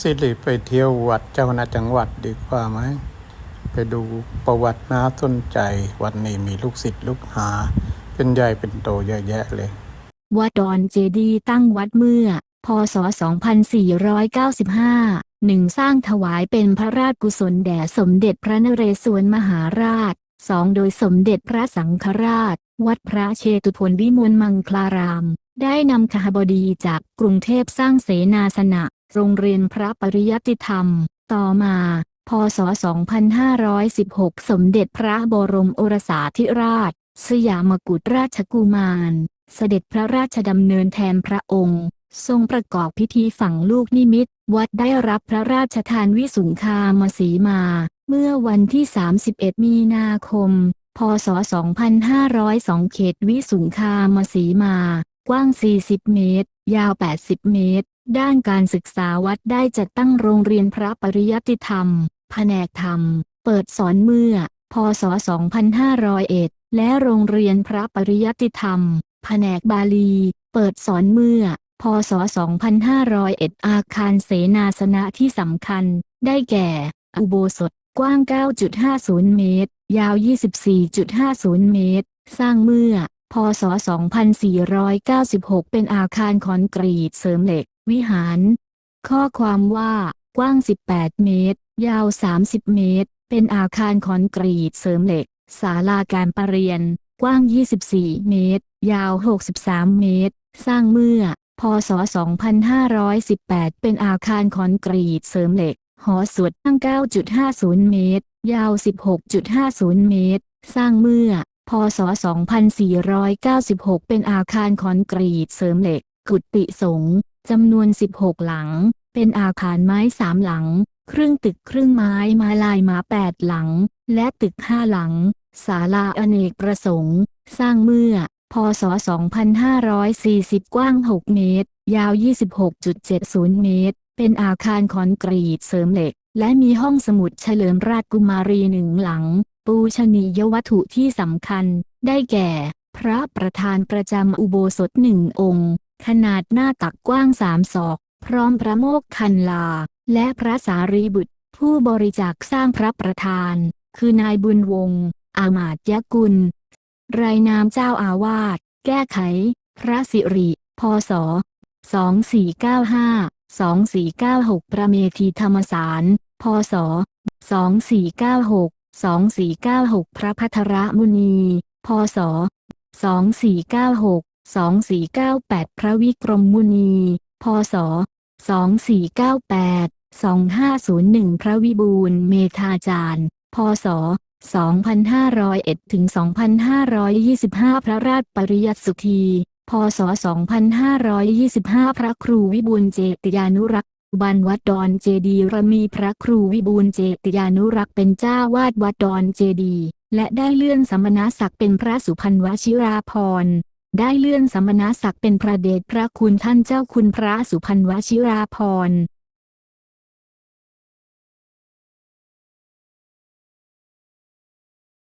สิริไปเที่ยววัดเจ้าคณะจังหวัดดีกว่าไหม ไปดูประวัติน่าสนใจ วัดนี้มีลูกศิษย์ลูกหา เป็นใหญ่เป็นโตเยอะแยะเลย วัดดอนเจดีตั้งวัดเมื่อ พศ 2495 หนึ่งสร้างถวายเป็นพระราชกุศลแด่สมเด็จพระนเรศวรมหาราชสองโดยสมเด็จพระสังฆราช วัดพระเชตุพนวิมลมังคลาราม ได้นำคหบดีจากกรุงเทพสร้างเสนาสนะ โรงเรียนพระปริยัติธรรม ต่อมา พศ 2516 สมเด็จพระบรมโอรสาธิราช สยามกุฎราชกุมาร เสด็จพระราชดำเนินแทนพระองค์ ทรงประกอบพิธีฝังลูกนิมิต วัดได้รับพระราชทานวิสุงคามสีมา เมื่อวันที่ 31 มีนาคมพศ 2502 เขตวิสุงคามสีมา กว้าง 40 เมตร ยาว 80 เมตร ด้านการศึกษาวัดได้จัดตั้งโรงเรียนพระปริยัติธรรม แผนกธรรม เปิดสอนเมื่อ พศ 2501 และโรงเรียนพระปริยัติธรรม แผนกบาลี เปิดสอนเมื่อ พศ 2501 อาคารเสนาสนะที่สำคัญ ได้แก่ อุโบสถ กว้าง 9.50 เมตร ยาว 24.50 เมตร สร้างเมื่อ พศ 2496 เป็นอาคารคอนกรีตเสริมเหล็ก วิหาร ข้อความว่า กว้าง 18 เมตร ยาว 30 เมตร เป็นอาคารคอนกรีตเสริมเหล็ก ศาลาการประเรียน กว้าง 24 เมตร ยาว 63 เมตร สร้างเมื่อ พศ 2518 เป็นอาคารคอนกรีตเสริมเหล็ก หอสวดตั้ง 9.50 เมตร ยาว 16.50 เมตร สร้างเมื่อ ศ 2496 เป็นอาคารคอนกรีตเสริมเหล็ก กุฏิสงฆ์จำนวน 16 หลัง เป็นอาคารไม้สามหลัง ครึ่งตึกครึ่งไม้ไม้ลายม้แปดหลัง และตึกห้าหลัง ศาลาอเนกประสงค์ สร้างเมื่อ พศ 2540 กว้าง 6 เมตร ยาว 26.70 เมตร เป็นอาคารคอนกรีตเสริมเหล็ก และมีห้องสมุดเฉลิมราชกุมารีหนึ่งหลัง ปูชนียวัตถุที่สำคัญ ได้แก่ พระประธานประจำอุโบสถหนึ่งองค์ ขนาดหน้าตักกว้างสามศอก พร้อมพระโมกขันลา และพระสารีบุตร ผู้บริจาคสร้างพระประธาน คือนายบุญวงศ์อามาตยกุล รายนามเจ้าอาวาส แก้ไข พระสิริ พศ 2495 2496 ประเมธีธรรมสาร พศ 2496 2496 พระพัทรมุนี พศ 2496 2498 พระวิกรมมุนี พศ 2498 2501 พระวิบูลเมธาจารย์ พศ 2501ถึง2525 พระราชปริยัติสุธี พศ 2525 พระครูวิบูลเจติยานุรักษ์ บันวัดดอนเจดีระมีพระครูวิบูลเจติยานุรักษ์เป็นเจ้าวาดวัดดอนเจดี และได้เลื่อนสมณศักดิ์เป็นพระสุพรรณวชิราภรณ์ได้เลื่อนสมณศักดิ์เป็นพระเดชพระคุณท่านเจ้าคุณพระสุพรรณวชิราภรณ์